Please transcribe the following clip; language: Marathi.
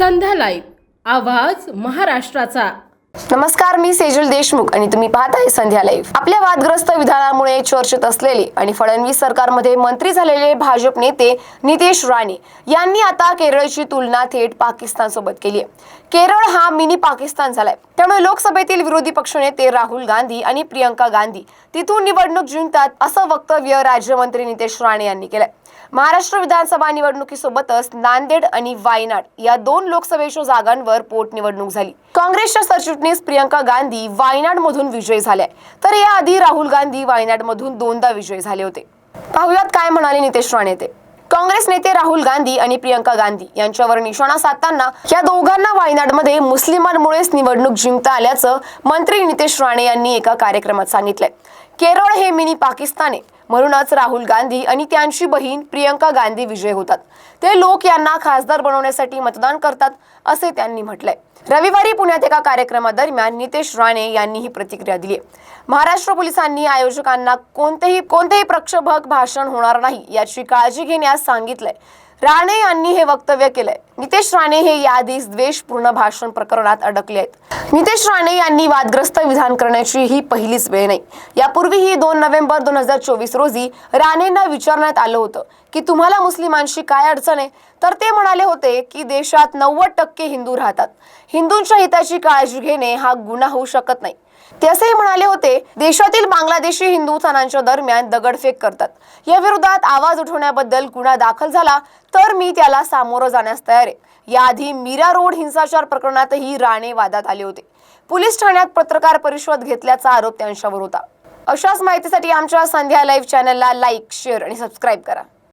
संध्या लाईव्ह आवाज महाराष्ट्राचा. नमस्कार मी सेजल देशमुख आणि तुम्ही पाहताय संध्या लाईव्ह. आपल्या वादग्रस्त विधानामुळे चर्चेत असलेले आणि फडणवीस सरकारमध्ये मंत्री झालेले भाजप नेते नितेश राणे यांनी आता केरळची तुलना थेट पाकिस्तान सोबत केली आहे. केरळ हा मिनी पाकिस्तान झालाय. त्यामुळे लोकसभेतील विरोधी पक्षनेते राहुल गांधी आणि प्रियंका गांधी तिथून निवडणूक जिंकतात असं वक्तव्य राज्यमंत्री नितेश राणे यांनी केलंय. महाराष्ट्र विधानसभा निवडणुकीसोबतच नांदेड आणि वायनाड या दोन लोकसभेच्या जागांवर पोटनिवडणूक झाली. काँग्रेसच्या सरचिटणीस प्रियंका गांधी वायनाड मधून विजयी झाल्या तर याआधी राहुल गांधी वायनाड मधून दोनदा विजयी झाले होते. पाहुयात काय म्हणाले नितेश राणे ते. काँग्रेस नेते राहुल गांधी आणि प्रियंका गांधी यांच्यावर निशाणा साधताना या दोघांना वायनाडमध्ये मुस्लिमांमुळेच निवडणूक जिंकता आल्याचं मंत्री नितेश राणे यांनी एका कार्यक्रमात सांगितलंय. केरळ हे मिनी पाकिस्तान आहे. म्हणूनच राहुल गांधी आणि त्यांची बहीण प्रियंका गांधी विजय होतात. ते लोक यांना खासदार बनवण्यासाठी मतदान करतात असे त्यांनी म्हटलंय. रविवारी पुण्यात एका कार्यक्रमादरम्यान नितेश राणे यांनी ही प्रतिक्रिया दिली महाराष्ट्र पोलिसांनी आयोजकांना कोणतेही कोणतेही प्रक्षोभक भाषण होणार नाही याची काळजी घेण्यास सांगितलंय. राणे यांनी हे वक्तव्य केलंय. नितेश राणे हे याआधीच द्वेषपूर्ण भाषण प्रकरणात अडकले आहेत. नितेश राणे यांनी वादग्रस्त विधान करण्याची ही पहिलीच वेळ नाही. यापूर्वीही दोन नोव्हेंबर दोन हजार चोवीस रोजी राणेंना विचारण्यात आलं होतं की तुम्हाला मुस्लिमांशी काय अडचण आहे? तर ते म्हणाले होते की देशात नव्वद टक्के हिंदू राहतात. हिंदूंच्या हिताची काळजी घेणे हा गुन्हा होऊ शकत नाही. ते असेही म्हणाले होते देशातील बांगलादेशी हिंदू सणांच्या दरम्यान दगडफेक करतात. या विरोधात आवाज उठवण्याबद्दल गुन्हा दाखल झाला तर मी त्याला सामोरं जाण्यास तयार आहे. याआधी मीरा रोड हिंसाचार प्रकरणातही राणे वादात आले होते. पोलीस ठाण्यात पत्रकार परिषद घेतल्याचा आरोप त्यांच्यावर होता. अशाच माहितीसाठी आमच्या संध्या लाईव्ह चॅनलला लाईक शेअर आणि सबस्क्राईब करा.